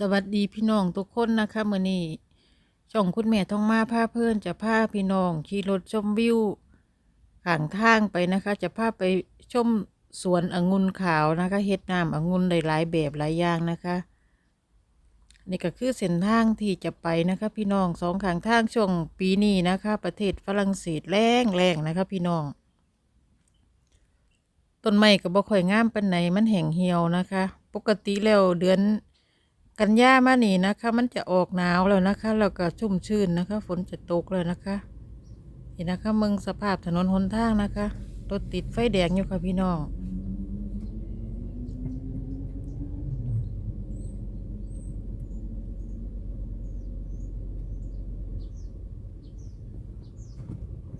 สวัสดีพี่น้องทุกคนนะคะมื่อนี้ช่องคุณแม่ท่องมาพาเพื่อนจะพาพี่น้องขี่รถชมวิวข้างทางไปนะคะ จะพาไปชมสวนองุ่นขาวนะคะเฮ็ดน้ำองุ่นหลายๆแบบหลายอย่างนะคะ นี่ก็คือเส้นทางที่จะไปนะคะ พี่น้องสองข้างทางช่วงปีนี้นะคะ ประเทศฝรั่งเศสแรงแรงนะคะ พี่น้องต้นไม้ก็บ่ค่อยงามปานไหนมันแห้งเหี่ยวนะคะ ปกติแล้วเดือน กันยามานี่นะคะ มันจะออกหนาวแล้วนะคะแล้วก็ชุ่มชื่นนะคะ ฝนจะตกแล้วนะคะเห็นะคะเมืองสภาพถนนหนทางนะคะรถติดไฟแดงอยู่ค่ะพี่น้อง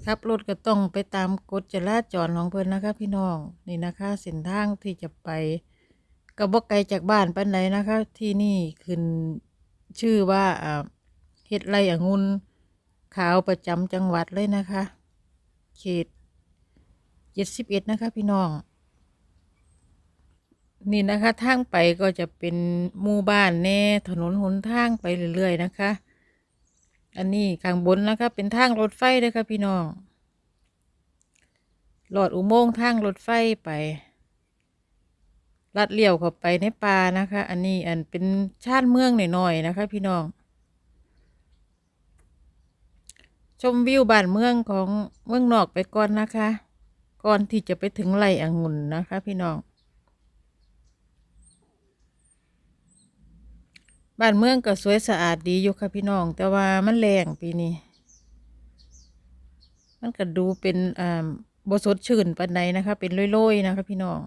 ขับรถก็ต้องไปตามกฎจราจรของเพิ่นนะคะ พี่น้องนี่นะคะเส้นทางที่จะไป ก็บ่ไกลจากบ้านปานใดนะคะ ที่นี่ขึ้นชื่อว่าเฮ็ดไรองุ่นขาวประจำจังหวัดเลยนะคะ เขตเจ็ดสิบเอ็ดนะคะพี่น้อง นี่นะคะทางไปก็จะเป็นหมู่บ้านแน่ถนนหนทางไปเรื่อยๆนะคะ อันนี้ข้างบนนะคะเป็นทางรถไฟเลยค่ะพี่น้องหลอดอุโมงค์ทางรถไฟไป ลัดเลี้ยวเข้าไปในป่านะคะ อันนี้อันเป็นชาติเมืองหน่อยๆนะคะ พี่น้อง ชมวิวบ้านเมืองของเมืองนอกไปก่อนนะคะ ก่อนที่จะไปถึงไร่องุ่นนะคะ พี่น้องบ้านเมืองก็สวยสะอาดดีอยู่ค่ะพี่น้อง แต่ว่ามันแรงปีนี้ มันก็ดูเป็นอ่าบสดชื่นปานใดนะคะ เป็นโรยๆนะคะ พี่น้อง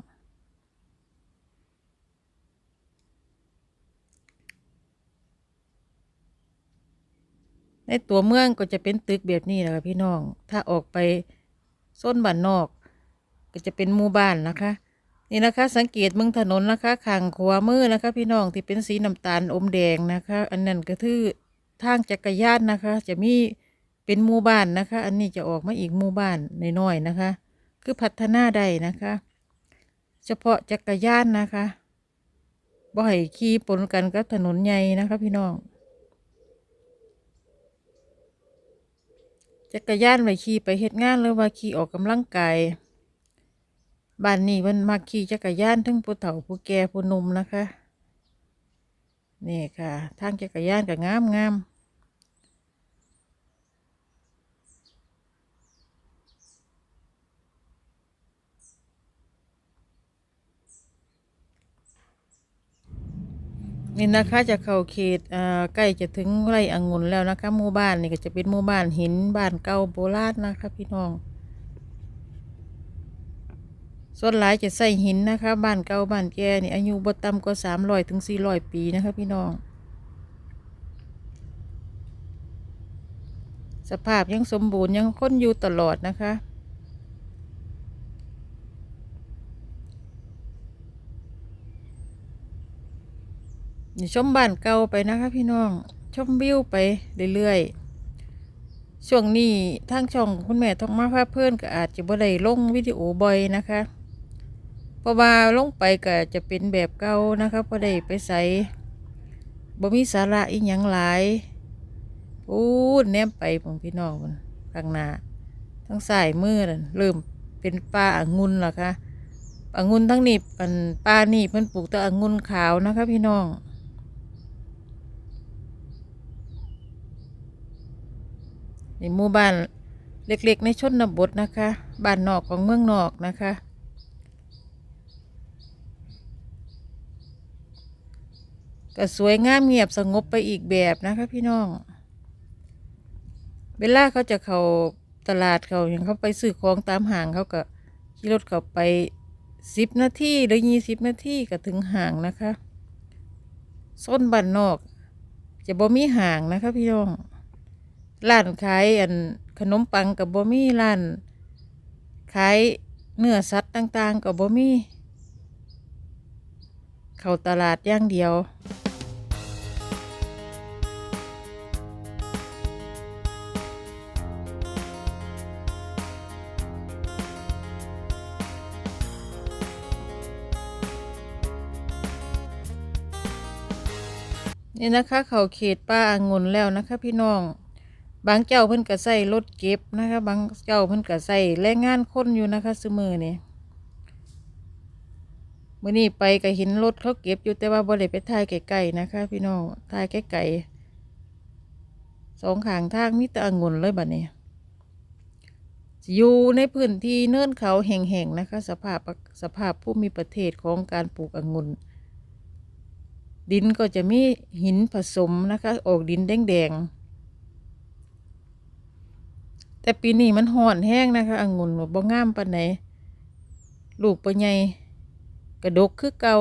ในตัวเมืองก็จะเป็นตึกแบบนี้แหละค่ะพี่น้อง ถ้าออกไปโซนบ้านนอก ก็จะเป็นหมู่บ้านนะคะ นี่นะคะ สังเกตเมืองถนนนะคะข้างขวามือนะคะ พี่น้องที่เป็นสีน้ำตาลอมแดงนะคะ อันนั้นก็คือทางจักรยานนะคะ จะมีเป็นหมู่บ้านนะคะ อันนี้จะออกมาอีกหมู่บ้านน้อยๆนะคะ คือพัฒนาได้นะคะ เฉพาะจักรยานนะคะบ่ให้ขี่ปนกันกับถนนใหญ่นะคะ พี่น้อง จักรยานไว้ขี่ไปเฮ็ดงานหรือว่าขี่ออกกำลังกายบ้านนี้มันมาขี่จักรยานทั้งผู้เฒ่าผู้แก่ผู้หนุ่มนะคะ นี่ค่ะ ทางจักรยานก็งามงาม นี่นะคะจะเข้าเขตอ่าใกล้จะถึงไร่องุ่นแล้วนะคะหมู่บ้านนี่ก็จะเป็นหมู่บ้านหินบ้านเก่าโบราณนะคะพี่น้อง ส่วนหลายจะใส่หินนะคะ บ้านเก่าบ้านแก่นี่อายุบ่ต่ำกว่าสามร้อยถึงสี่ร้อยปีนะคะพี่น้อง สภาพยังสมบูรณ์ยังค้นอยู่ตลอดนะคะ นี่ชมบ้านเก่าไปนะคะพี่น้อง ชมวิวไปเรื่อยๆ ช่วงนี้ทางช่องคุณแม่ต้องมาพาเพื่อนก็อาจจะบ่ได้ลงวิดีโอบ่อยนะคะ เพราะว่าลงไปก็จะเป็นแบบเก่านะคะพอได้ไปใส่บ่มีสาระอีหยังหลายพูดแนมไปของพี่น้องมันข้างหน้าทั้งสายมือนั่นเริ่มเป็นป่าองุ่นแล้วค่ะองุ่นทั้งนี้อันป่านี่เพิ่นปลูกแต่องุ่นขาวนะคะพี่น้อง ในหมู่บ้านเล็กๆ ในชนบทนะคะ บ้านนอกของเมืองนอกนะคะ ก็สวยงามเงียบสงบไปอีกแบบนะคะพี่น้อง เวลาเขาจะเข้าตลาดเขาอย่างเขาไปซื้อของตามห้างเขาก็ขี่รถเขาไปสิบนาทีหรือยี่สิบนาทีก็ถึงห้างนะคะส้นบ้านนอก จะบ่มีห่างนะคะพี่น้อง ร้านขายอันขนมปังกับบ่มีร้านขายเนื้อสัตว์ต่างๆกับบ่มีเข้าตลาดอย่างเดียวนี่นะคะเขาเขตป่าอางุนแล้วนะคะพี่น้อง บางเจ้าเพิ่นก็ใส่รถเก็บนะคะ บางเจ้าเพิ่นก็ใส่แรงงานคนอยู่นะคะซุมือนี่มื่อนี้ไปก็เห็นรถเขาเก็บอยู่แต่ว่าบ่ได้ไปถ่ายไกลๆนะคะ พี่น้องถ่ายไกลๆสองขางทางมีแต่องุ่นเลยบัดนี้อยู่ในพื้นที่เนินเขาแห่งๆนะคะ สภาพสภาพภูมิประเทศของการปลูกองุ่นดินก็จะมีหินผสมนะคะ ออกดินแดงๆ แต่ปีนี้มันห่อนแห้งนะคะองุ่นบ่งามปานไหนลูกปะใหญ่กระดกคือเก่า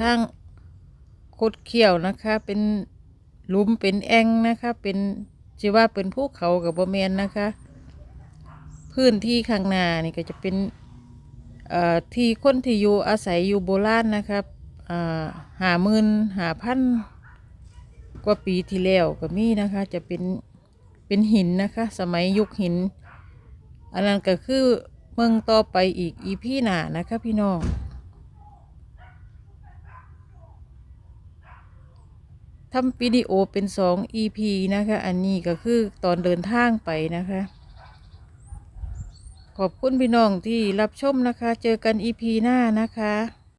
ทางคดเขียวนะคะ เป็นหลุมเป็นแอ่งนะคะ เป็นจะว่าเป็นภูเขากับบแมนนะคะ พื้นที่ข้างหน้านี่ก็จะเป็นที่คนที่อยู่อาศัยอยู่โบราณนะครับหาหมื่นหาพันกว่าปีที่แล้วก็มีนะคะ จะเป็นเป็นหินนะคะ สมัยยุคหิน อันนั้นก็คือเมืองต่อไปอีกอีพี่หนานะคะพี่น้องทำวิดีโอเป็นสอง EP นะคะ อันนี้ก็คือตอนเดินทางไปนะคะ ขอบคุณพี่น้องที่รับชมนะคะ เจอกันอีพีหน้านะคะ